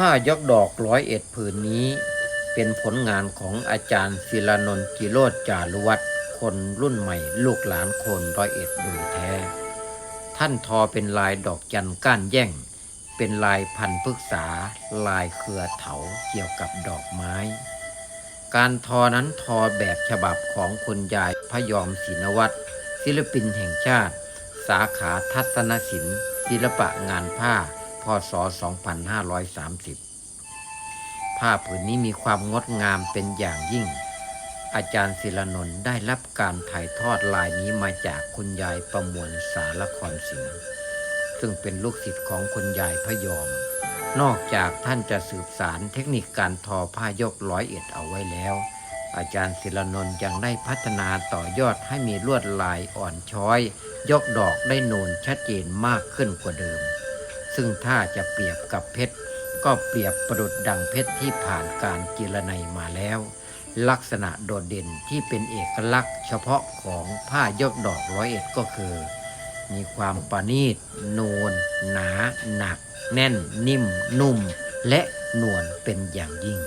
ผ้ายกดอกร้อยเอ็ดผืนนี้ เป็นผลงานของอาจารย์ศิลานนท์กิโรธจารุวัฒน์คนรุ่นใหม่ลูกหลานคนร้อยเอ็ดโดยแท้ ท่านทอเป็นลายดอกจันก้านแย่ง เป็นลายพันธุ์พฤกษา ลายเครือเถาเกี่ยวกับดอกไม้ การทอนั้นทอแบบฉบับของคุณยายพยอมศินวัตรศิลปินแห่งชาติ สาขาทัศนศิลป์ศิลปะงานผ้า ศ 2530 ผ้าผืนนี้มีความงดงามเป็นอย่างยิ่ง อาจารย์ศิลนนท์ได้รับการถ่ายทอดลายนี้มาจากคุณยายประมวลสารครสิงห์ซึ่งเป็นลูกศิษย์ของคุณยายพยอม นอกจากท่านจะสืบสารเทคนิคการทอผ้ายกร้อยเอ็ดเอาไว้แล้ว อาจารย์ศิลนนท์ยังได้พัฒนาต่อยอดให้มีลวดลายอ่อนช้อย ยกดอกได้นูนชัดเจนมากขึ้นกว่าเดิม ซึ่งถ้าจะเปรียบกับเพชร ก็เปรียบประดุดดังเพชรที่ผ่านการจิรนัยมาแล้ว ลักษณะโดดเด่นที่เป็นเอกลักษณ์ เฉพาะของผ้ายกดอกร้อยเอ็ดก็คือ มีความประณีต นูน หนา หนัก แน่น นิ่ม นุ่ม และนวลเป็นอย่างยิ่ง